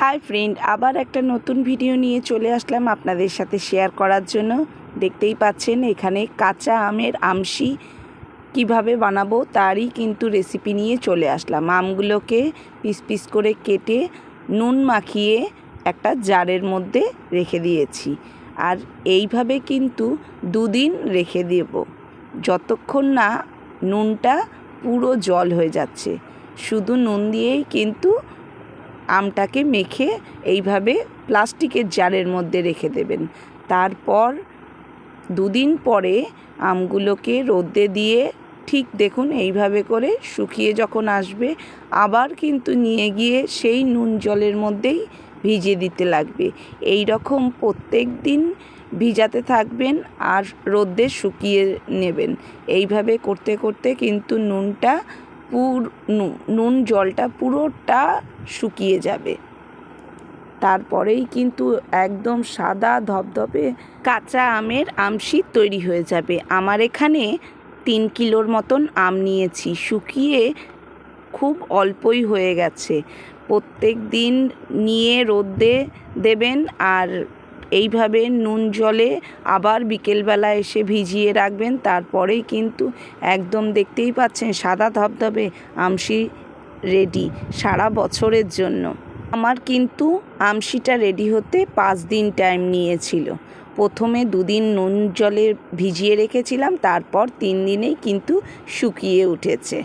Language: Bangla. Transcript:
হাই ফ্রেন্ড আবার একটা নতুন ভিডিও নিয়ে চলে আসলাম আপনাদের সাথে শেয়ার করার জন্য। দেখতেই পাচ্ছেন এখানে কাঁচা আমের আমশি কীভাবে বানাবো তারই কিন্তু রেসিপি নিয়ে চলে আসলাম। আমগুলোকে পিস পিস করে কেটে নুন মাখিয়ে একটা জারের মধ্যে রেখে দিয়েছি। আর এইভাবে কিন্তু দুদিন রেখে দেব। যতক্ষণ না নুনটা পুরো জল হয়ে যাচ্ছে। শুধু নুন দিয়েই কিন্তু আমটাকে মেখে এইভাবে প্লাস্টিকের জারের মধ্যে রেখে দেবেন। তারপর দুদিন পরে আমগুলোকে রোদে দিয়ে ঠিক দেখুন এইভাবে করে শুকিয়ে যখন আসবে, আবার কিন্তু নিয়ে গিয়ে সেই নুন জলের মধ্যেই ভিজিয়ে দিতে লাগবে। এই রকম প্রত্যেক দিন ভিজাতে থাকবেন আর রোদে শুকিয়ে নেবেন। এইভাবে করতে করতে কিন্তু নুনটা পুর নুন জলটা পুরোটা শুকিয়ে যাবে। তারপরেই কিন্তু একদম সাদা ধবধবে কাঁচা আমের আমশি তৈরি হয়ে যাবে। আমার এখানে তিন কিলোর মতন আম নিয়েছি, শুকিয়ে খুব অল্পই হয়ে গেছে। প্রত্যেক দিন নিয়ে রোদে দেবেন আর এইভাবে নুন জলে আবার বিকেলবেলা এসে ভিজিয়ে রাখবেন, তারপরেই কিন্তু একদম দেখতেই পাচ্ছেন সাদা ধবধবে আমশি রেডি সারা বছরের জন্য। আমার কিন্তু আমশিটা রেডি হতে পাঁচ দিন টাইম নিয়েছিল। প্রথমে দুদিন নুন জলে ভিজিয়ে রেখেছিলাম, তারপর তিন দিনেই কিন্তু শুকিয়ে উঠেছে।